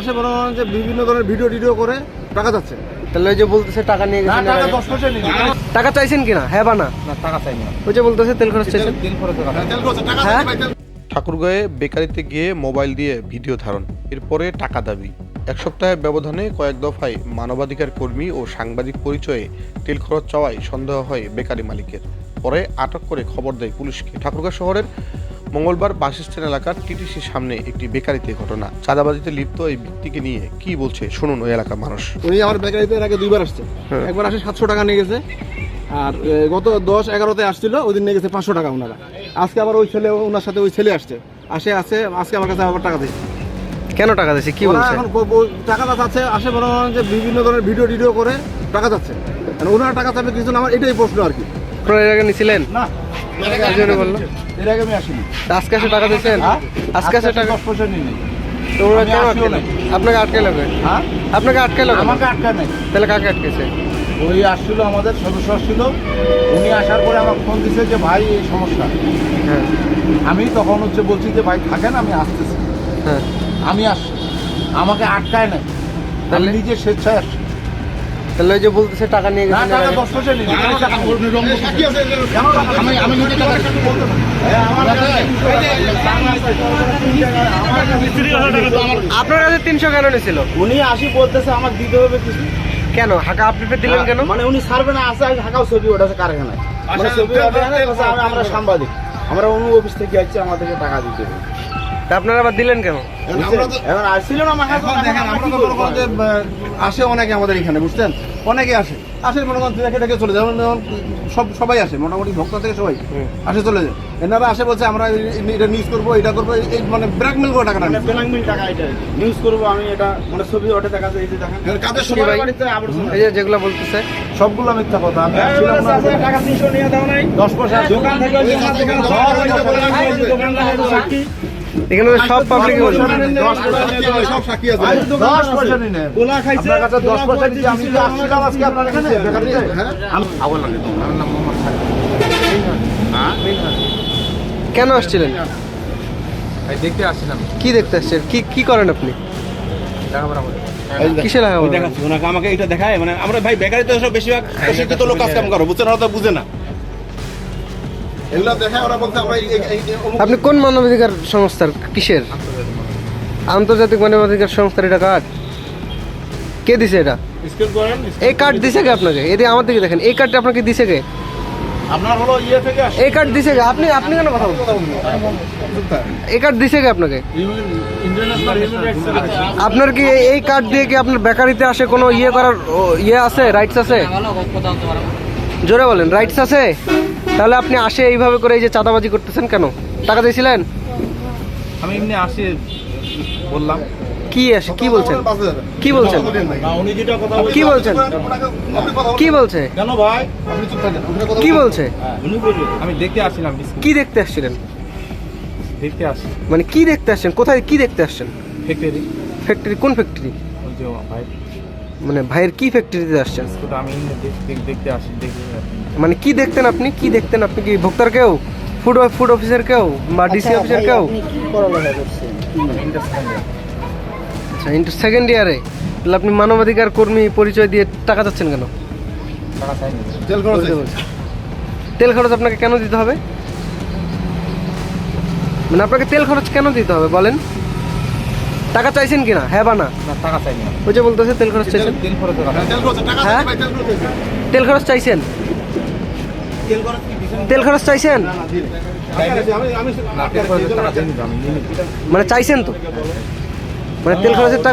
আসে মনে হয় যে বিভিন্ন ধরনের ভিডিও টিডিও করে টাকা যাচ্ছে। তাহলে ওই যে বলতেছে টাকা নিয়ে গেছেন এর দশ পয়সা নেই টাকা চাইছেন কিনা? হ্যাঁ বা না? টাকা চাই না ওই যে বলতেছে তেল খরচ চাইছেন। তেল খরচ টাকা হ্যাঁ? ঠাকুরগাঁয়ে বেকারিতে গিয়ে মোবাইল দিয়ে ভিডিও ধারণ এরপরে টাকা দাবি। এক সপ্তাহের ব্যবধানে কয়েক দফায় মানবাধিকার কর্মী ও সাংবাদিক পরিচয়ে তেল খরচ চাওয়ায় সন্দেহ হয় বেকারি মালিকের। পরে আটক করে খবর দেয় পুলিশকে। ঠাকুরগাঁ শহরের মঙ্গলবার বাস স্ট্যান্ড এলাকার টিটিসির সামনে একটি বেকারিতে ঘটনা। চাঁদাবাজিতে লিপ্ত এই ব্যক্তিকে নিয়ে কি বলছে শুনুন ওই এলাকার মানুষ। উনি আমার বেকারিতে এর আগে দুইবার আসছে। হ্যাঁ। একবার আসে সাতশো টাকা নিয়ে গেছে আর গত দশ এগারোতে আসছিল ওই দিন নিয়ে গেছে পাঁচশো টাকা ওনারা আজকে আবার ওই ছেলে ওনার সাথে ওই ছেলে আসছে। আসে আসে আজকে আমার কাছে আবার টাকা দিচ্ছে কেন টাকা দিয়েছে? কি বলছে? এখন টাকাটা চাচ্ছে আসে মনে হয় যে বিভিন্ন ধরনের ভিডিও টিডিও করে টাকা যাচ্ছে মানে ওনারা টাকা চাবে কিছু আমার এটাই প্রশ্ন আর কি। আপনারা এর আগে নিছিলেন? না। এই বলল। এর আগে আমি আসিনি। তা আজকে এসে টাকা দিয়েছেন? আজকে এসে টাকা দশ পয়সা নিয়ে কেন। আপনাকে আটকে লোকে হ্যাঁ? আপনাকে আটকে লোকে আমাকে আটকা নেই। তাহলে কাকে আটকেছে? ওই আসছিল আমাদের সদস্য আসছিল। উনি আসার পরে আমাকে ফোন দিছে যে ভাই এই সমস্যা। হ্যাঁ। আমি তখন হচ্ছে বলছি যে ভাই থাকেন আমি আসতেছি। হ্যাঁ। আমি আসছি আমাকে আটকায় নাই। তাহলে? নিজে স্বেচ্ছায় আসছি। তাহলে যে বলতেছে টাকা নিয়ে। হ্যাঁ, আমার আপনার কাছে তিনশো কেন নিয়েছিল? উনি আসি বলতেছে আমাকে দিতে হবে কিছু। কেন? হাঁকা আপনি ফের দিলেন কেন? মানে উনি সার্ভে না আসে ঢাকাও ছবি ওঠাছে কারখানায়। মানে ছবি ওঠাছে বলছে আমরা- আমরা সাংবাদিক। আমরা অন্য অফিস থেকে আসছি আমাদেরকে টাকা দিতে হবে। আপনারা আবার দিলেন কেন? এখন আসছিল না? আসে অনেকে আমাদের এখানে বুঝছেন? অনেকে আসে। আসে মনে করেন দেখে দেখে চলে যায়। যেমন সব সবাই আসে মোটামুটি ভক্ত থেকে সবাই আসে চলে যায়। এনারা আসে বলছে আমরা এটা নিউজ করব এটা করব। এই- মানে ব্ল্যাকমেল করে টাকা মানে ব্ল্যাকমেল টাকা এটা। নিউজ করব আমি এটা। মানে ছবি ওঠে দেখা যায় এই যে দেখেন। কাদের কি ভাই? এই যে যেগুলো বলতেছে। সবগুলো মিথ্যা কথা আমি হ্যাঁ, টাকা তিনশো নিয়ে দাও নাই। দশ পয়সা দোকান থেকে দোকান সব পাবলিক দশ পয়সা নিয়ে। দশ পয়সা নিয়ে দশ পয়সা আজকে আপনার এখানে, নাম মোহাম্মদ সাকিব। কেন আসছিলেন? ভাই দেখতে আসছিলাম। কি দেখতে আসছেন কি কি করেন আপনি? লেখাপড়া কিসে লাগা ওনাকে আমাকে এটা দেখায় মানে আমরা ভাই বেকারিতে সব বেশিরভাগ প্রশিক্ষিত লোক কাজ কাম করো বুঝছেন ওরা তো বুঝে না। আপনি কোন মানবাধিকার সংস্থার? কিসের? আন্তর্জাতিক মানবাধিকার। সংস্থার এটা কার্ড কে দিছে এটা? এই কার্ড দিছে কে আপনাকে? এদিকে আমার দিকে দেখেন এই কার্ডটা আপনাকে দিছে কে? আপনার হলো ইয়ে থেকে এই কার্ড দিছে কে? আপনি আপনি কেন কথা বলছেন? এই কার্ড দিছে কে আপনাকে? আপনার কি এই- এই কার্ড দিয়ে কি আপনার বেকারিতে আসে কোনো ইয়ে করার ইয়ে আছে রাইটস আছে? জোরে বলেন রাইটস আছে? তাহলে আপনি আসে এইভাবে করে এই যে চাঁদাবাজি করতেছেন কেন? টাকা দিয়েছিলেন? আমি এমনি আসি বললাম। কি আসে কি বলছেন? কি বলছেন? উনি যেটা কথা কি বলছেন? কি বলছে? কি বলছে? আমি দেখতে আসছিলাম কি দেখতে আসছিলেন? দেখতে আসি মানে কি দেখতে আসছেন? কোথায় কি দেখতে আসছেন? ফ্যাক্টরি ফ্যাক্টরি কোন ফ্যাক্টরি মানে ভাইয়ের কি ফ্যাক্টরিতে আসছেন? আমি দেখতে আসি মানে কি দেখতেন আপনি? কি দেখতেন আপনি কি ভোক্তার কেউ? ফুড ফুড অফিসার কেউ? বা ডিসি অফিসার কেউ? আচ্ছা ইন্টার সেকেন্ড ইয়ারে তাহলে আপনি মানবাধিকার কর্মী পরিচয় দিয়ে টাকা চাচ্ছেন কেন তেল খরচ। তেল খরচ আপনাকে কেন দিতে হবে মানে আপনাকে তেল খরচ কেন দিতে হবে বলেন টাকা চাইছেন কিনা হ্যাঁ বা না না টাকা চাইনি ওই যে বলতেছে তেল খরচ চাইছেন তেল খরচের কথা তেল খরচ হ্যাঁ? তেল খরচ আছে। তেল খরচ চাইছেন তেল খরচ চাইছেন। মানে চাইছেন তো মানে তেল খরচের টাকা